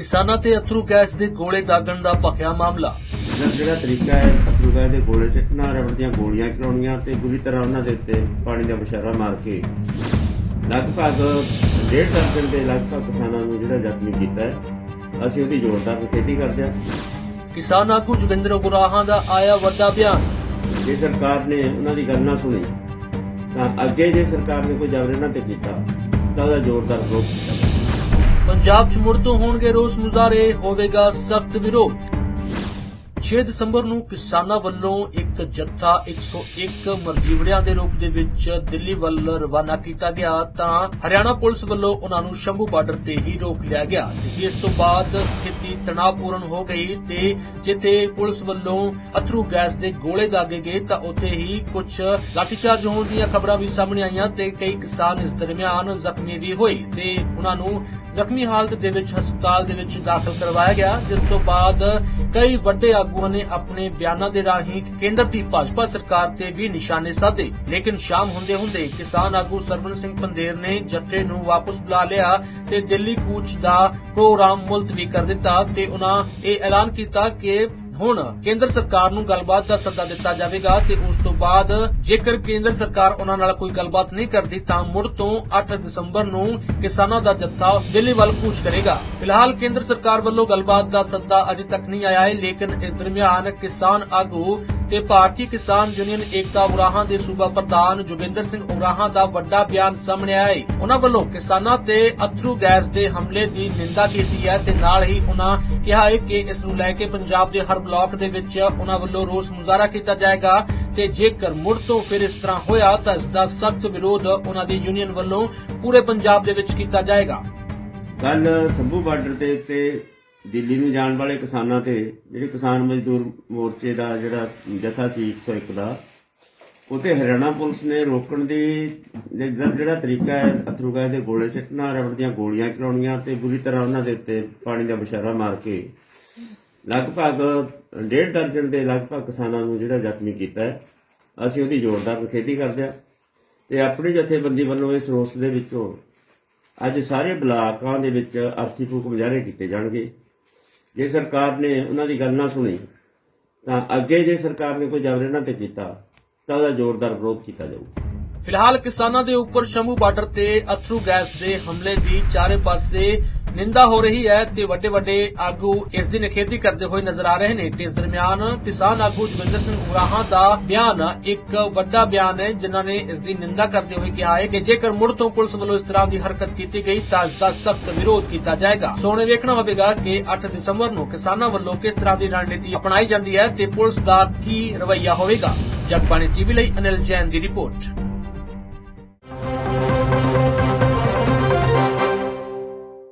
ਕਿਸਾਨਾਂ ਤੇ ਅਥਰੂ ਗੈਸ ਦੇ ਗੋਲੇ ਦਾਗਣ ਦਾ ਭਖਿਆ ਮਾਮਲਾ। ਜਿਹੜਾ ਜਿਹੜਾ ਤਰੀਕਾ ਹੈ ਅਥਰੂਗਾ ਦੇ ਗੋਲੇ ਸਿੱਟਣਾ ਰਬੜ ਦੀਆਂ ਗੋਲੀਆਂ ਚਲਾਉਣੀਆਂ ਤੇ ਬੁਰੀ ਤਰ੍ਹਾਂ ਉਹਨਾਂ ਦੇ ਉੱਤੇ ਪਾਣੀ ਦਾ ਬਸ਼ਾਰਾ ਮਾਰ ਕੇ ਲਗਭਗ ਡੇਢ ਦਰਜਨ ਦੇ ਲਗਭਗ ਕਿਸਾਨਾਂ ਨੂੰ ਜਿਹੜਾ ਜ਼ਖਮੀ ਕੀਤਾ ਹੈ ਅਸੀਂ ਉਹਦੀ ਜ਼ੋਰਦਾਰ ਨਿਖੇਧੀ ਕਰਦੇ ਹਾਂ। ਕਿਸਾਨ ਆਗੂ ਜੋਗਿੰਦਰ ਗੁਰਾਹਾਂ ਦਾ ਆਇਆ ਵੱਡਾ ਬਿਆਨ। ਜੇ ਸਰਕਾਰ ਨੇ ਉਹਨਾਂ ਦੀ ਗੱਲ ਨਾ ਸੁਣੀ ਤਾਂ ਅੱਗੇ ਜੇ ਸਰਕਾਰ ਨੇ ਕੋਈ ਜ਼ਬਰ ਇਹਨਾਂ ਤੇ ਕੀਤਾ ਤਾਂ ਉਹਦਾ ਜ਼ੋਰਦਾਰ ਵਿਰੋਧ ਕੀਤਾ। ਪੰਜਾਬ 'ਚ ਮੁੜ ਤੋਂ ਹੋਣਗੇ ਰੋਸ ਮੁਜ਼ਾਹਰੇ ਹੋਵੇਗਾ ਸਖਤ ਵਿਰੋਧ। 6 ਦਸੰਬਰ ਨੂੰ ਕਿਸਾਨਾਂ ਵੱਲੋਂ ਇੱਕ ਜੱਥਾ 101 ਮਰਜੀਵੜਿਆਂ ਦੇ ਰੂਪ ਦੇ ਵਿੱਚ ਦਿੱਲੀ ਵੱਲ ਰਵਾਨਾ ਕੀਤਾ ਗਿਆ, ਤਾਂ ਹਰਿਆਣਾ ਪੁਲਿਸ ਵੱਲੋਂ ਉਹਨਾਂ ਨੂੰ ਸ਼ੰਭੂ ਬਾਰਡਰ ਤੇ ਹੀ ਰੋਕ ਲਿਆ ਗਿਆ ਤੇ ਇਸ ਤੋਂ ਬਾਅਦ ਸਥਿਤੀ ਤਣਾਅਪੂਰਨ ਹੋ ਗਈ ਤੇ ਜਿੱਥੇ ਪੁਲਿਸ ਵੱਲੋਂ ਅਥਰੂ ਗੈਸ ਦੇ ਗੋਲੇ ਦਾਗੇ ਗਏ, ਤਾਂ ਉੱਥੇ ਹੀ ਕੁਝ ਲਾਠੀਚਾਰਜ ਹੋਣ ਦੀਆਂ ਖਬਰਾਂ ਵੀ ਸਾਹਮਣੇ ਆਈਆਂ ਤੇ ਕਈ ਕਿਸਾਨ ਇਸ ਦਰਮਿਆਨ ਜ਼ਖਮੀ ਵੀ ਹੋਏ ਤੇ ਉਹਨਾਂ ਨੂੰ ਜ਼ਖਮੀ ਹਾਲਤ ਦੇ ਵਿੱਚ ਹਸਪਤਾਲ ਦੇ ਵਿੱਚ ਦਾਖਲ ਕਰਵਾਇਆ ਗਿਆ, ਜਿਸ ਤੋਂ ਬਾਅਦ ਕਈ ਵੱਡੇ ਆਗੂਆਂ ਨੇ ਆਪਣੇ ਬਿਆਨਾਂ ਦੇ ਰਾਹੀਂ ਕੇਂਦਰ ਦੀ ਭਾਜਪਾ ਸਰਕਾਰ ਤੇ ਵੀ ਨਿਸ਼ਾਨੇ ਸਾਧੇ ਲੇਕਿਨ ਸ਼ਾਮ ਹੁੰਦੇ ਹੁੰਦੇ ਕਿਸਾਨ ਆਗੂ ਸਰਵਨ ਸਿੰਘ ਪੰਦੇਰ ਨੇ ਜੱਥੇ ਨੂੰ ਵਾਪਸ ਬੁਲਾ ਲਿਆ ਤੇ ਦਿੱਲੀ ਕੂਚ ਦਾ ਪ੍ਰੋਗਰਾਮ ਮੁਲਤਵੀ ਕਰ ਦਿੱਤਾ ਤੇ ਉਹਨਾਂ ਇਹ ਐਲਾਨ ਕੀਤਾ ਕਿ ਹੁਣ ਕੇਂਦਰ ਸਰਕਾਰ ਨੂੰ ਗੱਲਬਾਤ ਦਾ ਸੱਦਾ ਦਿੱਤਾ ਜਾਵੇਗਾ ਤੇ ਉਸ ਤੋਂ ਬਾਅਦ ਜੇਕਰ ਕੇਂਦਰ ਸਰਕਾਰ ਉਹਨਾਂ ਨਾਲ ਕੋਈ ਗੱਲਬਾਤ ਨਹੀਂ ਕਰਦੀ ਤਾਂ ਮੁੜ ਤੋਂ 8 ਦਸੰਬਰ ਨੂੰ ਕਿਸਾਨਾਂ ਦਾ ਜੱਥਾ ਦਿੱਲੀ ਵੱਲ ਕੂਚ ਕਰੇਗਾ। ਫਿਲਹਾਲ ਕੇਂਦਰ ਸਰਕਾਰ ਵੱਲੋਂ ਗੱਲਬਾਤ ਦਾ ਸੱਦਾ ਅਜੇ ਤੱਕ ਨਹੀਂ ਆਇਆ ਹੈ, ਲੇਕਿਨ ਇਸ ਦਰਮਿਆਨ ਕਿਸਾਨ ਆਗੂ ਤੇ ਭਾਰਤੀ ਕਿਸਾਨ ਯੂਨੀਅਨ ਏਕਤਾ ਉਰਾਹਾਂ ਦੇ ਸੂਬਾ ਪ੍ਰਧਾਨ ਜੋਗਿੰਦਰ ਸਿੰਘ ਉਰਾਹਾਂ ਦਾ ਵੱਡਾ ਬਿਆਨ ਸਾਹਮਣੇ ਆਇਆ ਹੈ ਉਹਨਾਂ ਵੱਲੋਂ ਕਿਸਾਨਾਂ ਤੇ ਅਥਰੂ ਗੈਸ ਦੇ ਹਮਲੇ ਦੀ ਨਿੰਦਾ ਕੀਤੀ ਹੈ ਤੇ ਨਾਲ ਹੀ ਉਹਨਾਂ ਕਿਹਾ ਹੈ ਕਿ ਇਸ ਨੂੰ ਲੈ ਕੇ ਪੰਜਾਬ ਦੇ ਹਰ ਬਲਾਕ ਦੇ ਵਿੱਚ ਉਹਨਾਂ ਵੱਲੋਂ ਰੋਸ ਮੁਜ਼ਾਹਰਾ ਕੀਤਾ ਜਾਏਗਾ ਤੇ ਜੇਕਰ ਮੁੜ ਤੋਂ ਫਿਰ ਇਸ ਤਰ੍ਹਾਂ ਹੋਇਆ ਤਾਂ ਇਸ ਦਾ ਸਖਤ ਵਿਰੋਧ ਉਹਨਾਂ ਦੀ ਯੂਨੀਅਨ ਵੱਲੋਂ ਪੂਰੇ ਪੰਜਾਬ ਦੇ ਵਿੱਚ ਕੀਤਾ ਜਾਏਗਾ। ਕੱਲ ਸੰਭੂ ਬਾਰਡਰ ਦੇ ਉੱਤੇ ਦਿੱਲੀ ਨੂੰ ਜਾਣ ਵਾਲੇ ਕਿਸਾਨਾਂ ਤੇ, ਜਿਹੜੇ ਕਿਸਾਨ ਮਜ਼ਦੂਰ ਮੋਰਚੇ ਦਾ ਜਿਹੜਾ ਜਥਾ ਸੀ 101 ਦਾ ਉਤੇ ਹਰਿਆਣਾ ਪੁਲਿਸ ਨੇ ਰੋਕਣ ਦੀ ਜਿਹੜਾ ਤਰੀਕਾ ਹੈ, ਅਥਰੂ ਗੈਸ ਦੇ ਗੋਲੇ ਸਿੱਟਣਾ, ਰਬੜ ਦੀਆਂ ਗੋਲੀਆਂ ਚਲਾਉਣੀਆਂ ਤੇ ਬੁਰੀ ਤਰ੍ਹਾਂ ਉਹਨਾਂ ਦੇ ਉੱਤੇ ਪਾਣੀ ਦਾ ਬਸ਼ਾਰਾ ਮਾਰ ਕੇ ਲਗਭਗ ਡੇਢ ਦਰਜਨ ਦੇ ਲਗਭਗ ਕਿਸਾਨਾਂ ਨੂੰ ਜਿਹੜਾ ਜ਼ਖਮੀ ਕੀਤਾ ਹੈ। ਅਸੀਂ ਉਹਦੀ ਜ਼ੋਰਦਾਰ ਨਿਖੇਧੀ ਕਰਦੇ ਹਾਂ ਤੇ ਆਪਣੀ ਜਥੇਬੰਦੀ ਵੱਲੋਂ ਇਸ ਰੋਸ ਦੇ ਵਿੱਚੋਂ ਅੱਜ ਸਾਰੇ ਬਲਾਕਾਂ ਦੇ ਵਿੱਚ ਅਰਥੀ ਫੂਕ ਮੁਜ਼ਾਹਰੇ ਕੀਤੇ ਜਾਣਗੇ। ਜੇ ਸਰਕਾਰ ਨੇ ਉਹਨਾਂ ਦੀ ਗੱਲ ਨਾ ਸੁਣੀ, ਤਾਂ ਅੱਗੇ ਜੇ ਸਰਕਾਰ ਨੇ ਕੋਈ ਜ਼ਬਰ ਇਹਨਾਂ ਤੇ ਕੀਤਾ, ਤਾਂ ਉਹਦਾ ਜ਼ੋਰਦਾਰ ਵਿਰੋਧ ਕੀਤਾ ਜਾਊਗਾ। ਫਿਲਹਾਲ ਕਿਸਾਨਾਂ ਦੇ ਉੱਪਰ ਸ਼ੰਭੂ ਬਾਰਡਰ ਤੇ ਅਥਰੂ ਗੈਸ ਦੇ ਹਮਲੇ ਦੀ ਚਾਰੇ ਪਾਸੇ ਨਿੰਦਾ ਹੋ ਰਹੀ ਹੈ ਤੇ ਵੱਡੇ ਵੱਡੇ ਆਗੂ ਇਸ ਦੀ ਨਿਖੇਧੀ ਕਰਦੇ ਹੋਏ ਨਜ਼ਰ ਆ ਰਹੇ ਨੇ ਤੇ ਇਸ ਦਰਮਿਆਨ ਕਿਸਾਨ ਆਗੂ ਜਗਿੰਦਰ ਸਿੰਘ ਉਰਾਹਾਂ ਦਾ ਬਿਆਨ ਇੱਕ ਵੱਡਾ ਬਿਆਨ ਹੈ, ਜਿਨ੍ਹਾਂ ਨੇ ਇਸ ਦੀ ਨਿੰਦਾ ਕਰਦੇ ਹੋਏ ਕਿਹਾ ਹੈ ਕਿ ਜੇਕਰ ਮੁੜ ਤੋਂ ਪੁਲਿਸ ਵੱਲੋਂ ਇਸ ਤਰ੍ਹਾਂ ਦੀ ਹਰਕਤ ਕੀਤੀ ਗਈ, ਤਾਂ ਇਸ ਦਾ ਸਖਤ ਵਿਰੋਧ ਕੀਤਾ ਜਾਏਗਾ। ਸੋਨੇ ਵੇਖਣਾ ਹੋਵੇਗਾ ਕਿ 8 ਦਸੰਬਰ ਨੂੰ ਕਿਸਾਨਾਂ ਵੱਲੋਂ ਕਿਸ ਤਰ੍ਹਾਂ ਦੀ ਰਣਨੀਤੀ ਅਪਣਾਈ ਜਾਂਦੀ ਹੈ ਤੇ ਪੁਲਿਸ ਦਾ ਕੀ ਰਵੱਈਆ ਹੋਵੇਗਾ। ਜਗਬਾਣੀ ਟੀਵੀ ਲਈ ਅਨਿਲ ਜੈਨ ਦੀ ਰਿਪੋਰਟ।